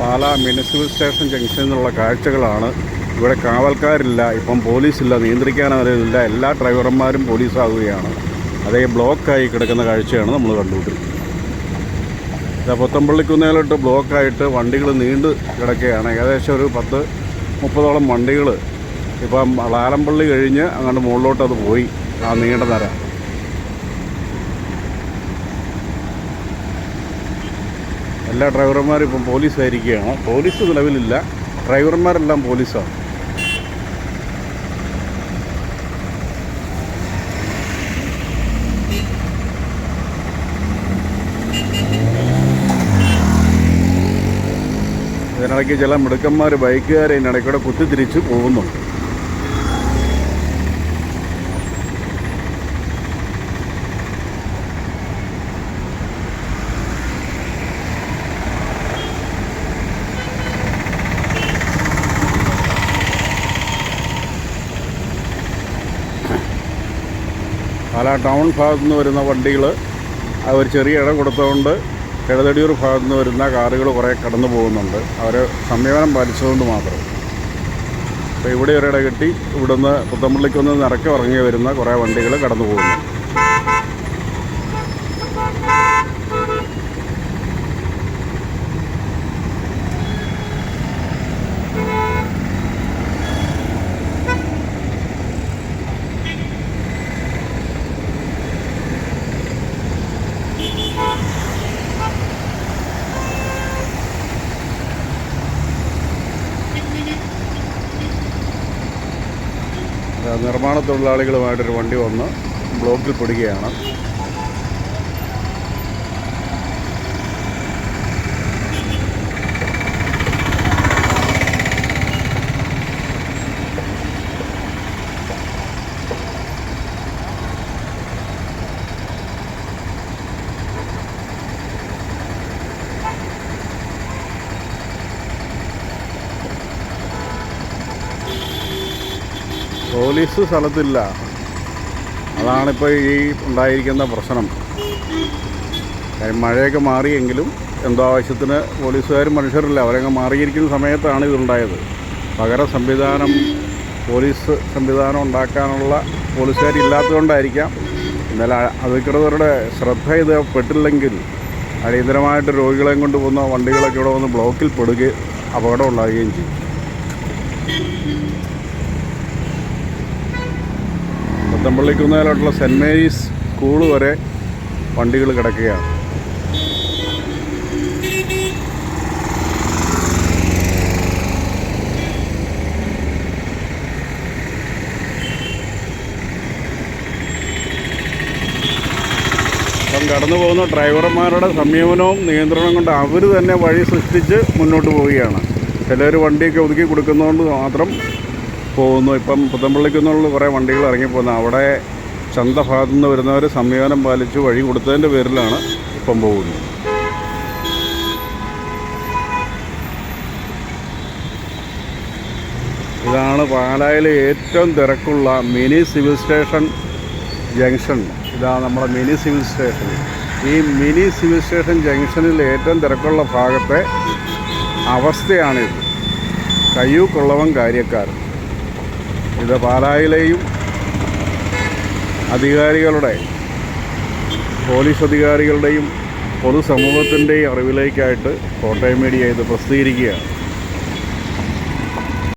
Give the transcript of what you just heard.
പാല municipal station ജംഗ്ഷനിൽ നിന്നുള്ള കാഴ്ചകളാണ്. ഇവിടെ കാവൽക്കാരില്ല ഇപ്പം പോലീസില്ല നിയന്ത്രിക്കാൻ എല്ലാ ഡ്രൈവർമാരും പോലീസാവുകയാണ്. അതേ ബ്ലോക്കായി കിടക്കുന്ന കാഴ്ചയാണ് നമ്മൾ കണ്ടുകൊണ്ടിരിക്കുന്നത്. ഇതാ പുത്തമ്പള്ളിക്കുന്നേലോട്ട് ബ്ലോക്കായിട്ട് വണ്ടികൾ നീണ്ട് കിടക്കുകയാണ്. ഏകദേശം ഒരു പത്ത് മുപ്പതോളം വണ്ടികൾ ഇപ്പം ലാലമ്പള്ളി കഴിഞ്ഞ് അങ്ങോട്ട് മുകളിലോട്ട് അത് പോയി ആ നീണ്ട നിര എല്ലാ ഡ്രൈവർമാരും ഇപ്പം പോലീസായിരിക്കുകയാണ്. പോലീസ് നിലവിലില്ല. ഡ്രൈവർമാരെല്ലാം പോലീസാണ്. ഇതിനിടയ്ക്ക് ചില മിടുക്കന്മാർ ബൈക്കുകാരെ ഇതിനിടയ്ക്കൂടെ കുത്തിത്തിരിച്ച് പോകുന്നുണ്ട് പല ടൗൺ ഭാഗത്തു നിന്ന് വരുന്ന വണ്ടികൾ ഒരു ചെറിയ ഇടം കൊടുത്തുകൊണ്ട് കിഴതടിയൂർ ഭാഗത്തു നിന്ന് വരുന്ന കാറുകൾ കുറേ കടന്നു പോകുന്നുണ്ട്. അവർ സംയമനം പാലിച്ചതുകൊണ്ട് മാത്രം. അപ്പോൾ ഇവിടെ ഒരിട കെട്ടി. ഇവിടുന്ന് പുത്തമ്പള്ളിക്കൊന്ന് നിറക്കി ഇറങ്ങി വരുന്ന കുറേ വണ്ടികൾ കടന്നു പോകുന്നു ഇത് നിർമ്മാണ തൊഴിലാളികളുമായിട്ടൊരു വണ്ടി വന്ന് ബ്ലോക്കിൽ പെടുകയാണ്. പോലീസ് സ്ഥലത്തില്ല. അതാണിപ്പോൾ ഈ ഉണ്ടായിരിക്കുന്ന പ്രശ്നം. മഴയൊക്കെ മാറിയെങ്കിലും എന്തോ ആവശ്യത്തിന് പോലീസുകാരും മനുഷ്യരില്ല. അവരങ്ങ് മാറിയിരിക്കുന്ന സമയത്താണ് ഇതുണ്ടായത്. പകര സംവിധാനം പോലീസ് സംവിധാനം ഉണ്ടാക്കാനുള്ള പോലീസുകാരില്ലാത്തതുകൊണ്ടായിരിക്കാം എന്നാൽ അധികൃതരുടെ ശ്രദ്ധ ഇത് പെട്ടില്ലെങ്കിൽ അടിയന്തരമായിട്ട് രോഗികളെയും കൊണ്ട് പോകുന്ന വണ്ടികളൊക്കെ ഇവിടെ വന്ന് ബ്ലോക്കിൽ പെടുകയും അപകടം ഉണ്ടാകുകയും ചെയ്യും. പുത്തമ്പള്ളിക്കുന്നതിലോട്ടുള്ള സെന്റ് മേരീസ് സ്കൂൾ വരെ വണ്ടികൾ കിടക്കുകയാണ്. കടന്നു പോകുന്ന ഡ്രൈവർമാരുടെ സംയമനവും നിയന്ത്രണവും കൊണ്ട് അവർ തന്നെ വഴി സൃഷ്ടിച്ച് മുന്നോട്ട് പോവുകയാണ്. ചിലർ വണ്ടിയൊക്കെ ഒതുക്കി കൊടുക്കുന്നതുകൊണ്ട് മാത്രം പോകുന്നു. ഇപ്പം പുത്തമ്പള്ളിക്കുന്നുള്ള കുറേ വണ്ടികൾ ഇറങ്ങിപ്പോകുന്നു അവിടെ ചന്ത ഭാഗത്തു നിന്ന് വരുന്നവർ സംവിധാനം പാലിച്ച് വഴി കൊടുത്തതിന്റെ പേരിലാണ് ഇപ്പം പോകുന്നത്. ഇതാണ് പാലായിലെ ഏറ്റവും തിരക്കുള്ള മിനി സിവിൽ സ്റ്റേഷൻ ജംഗ്ഷൻ. ഇതാ നമ്മുടെ മിനി സിവിൽ സ്റ്റേഷൻ. ഈ മിനി സിവിൽ സ്റ്റേഷൻ ജംഗ്ഷനിൽ ഏറ്റവും തിരക്കുള്ള ഭാഗത്തെ അവസ്ഥയാണിത്. കയ്യൂ കൊള്ളവൻ കാര്യക്കാർ ഇത് പാലായിലെയും അധികാരികളുടെ പോലീസ് അധികാരികളുടെയും പൊതുസമൂഹത്തിന്റെയും അറിവിലേക്കായിട്ട് കോട്ടയം മീഡിയ ഇത് പ്രസിദ്ധീകരിക്കുകയാണ്.